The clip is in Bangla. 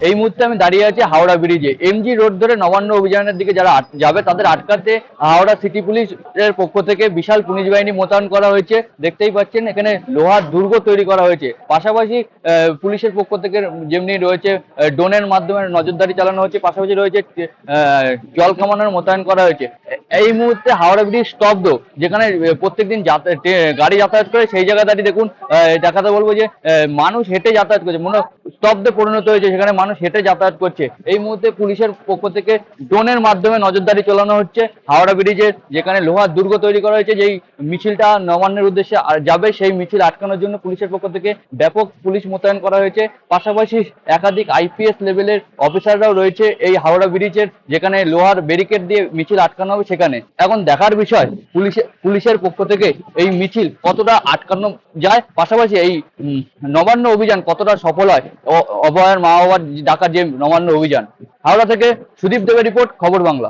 এই মুহূর্তে আমি দাঁড়িয়ে আছি হাওড়া ব্রিজে। এমজি রোড ধরে নবান্ন অভিযানের দিকে যারা যাবে তাদের আটকাতে হাওড়া সিটি পুলিশের পক্ষ থেকে বিশাল পুলিশ বাহিনী মোতায়েন করা হয়েছে। দেখতেই পাচ্ছেন এখানে লোহার দুর্গ তৈরি করা হয়েছে। পাশাপাশি পুলিশের পক্ষ থেকে যেমনি রয়েছে আহ, ড্রোনের মাধ্যমে নজরদারি চালানো হচ্ছে। পাশাপাশি রয়েছে জল কামানোর মোতায়েন করা হয়েছে। এই মুহূর্তে হাওড়া ব্রিজ স্তব্ধ, যেখানে প্রত্যেকদিন গাড়ি যাতায়াত করে, সেই জায়গা দাঁড়িয়ে দেখুন দেখাতে বলব যে মানুষ হেঁটে যাতায়াত করছে, মনে স্তব্ধে পরিণত হয়েছে, সেখানে মানুষ হেঁটে যাতায়াত করছে। এই মুহূর্তে পুলিশের পক্ষ থেকে ড্রোনের মাধ্যমে নজরদারি চালানো হচ্ছে হাওড়া ব্রিজের যেখানে লোহার দুর্গ তৈরি করা হয়েছে, যেই মিছিলটা নবান্নের উদ্দেশ্যে যাবে, সেই মিছিল আটকানোর জন্য পুলিশের পক্ষ থেকে ব্যাপক পুলিশ মোতায়েন করা হয়েছে। পাশাপাশি একাধিক আইপিএস লেভেলের অফিসাররাও রয়েছে এই হাওড়া ব্রিজের, যেখানে লোহার ব্যারিকেড দিয়ে মিছিল আটকানো হবে সেখানে। এখন দেখার বিষয় পুলিশের পুলিশের পক্ষ থেকে এই মিছিল কতটা আটকানো যায়, পাশাপাশি এই নবান্ন অভিযান কতটা সফল হয় অভয়ের মা বাবার ডাকার যে নবান্ন অভিযান। হাওড়া থেকে সুদীপ দেবের রিপোর্ট, খবর বাংলা।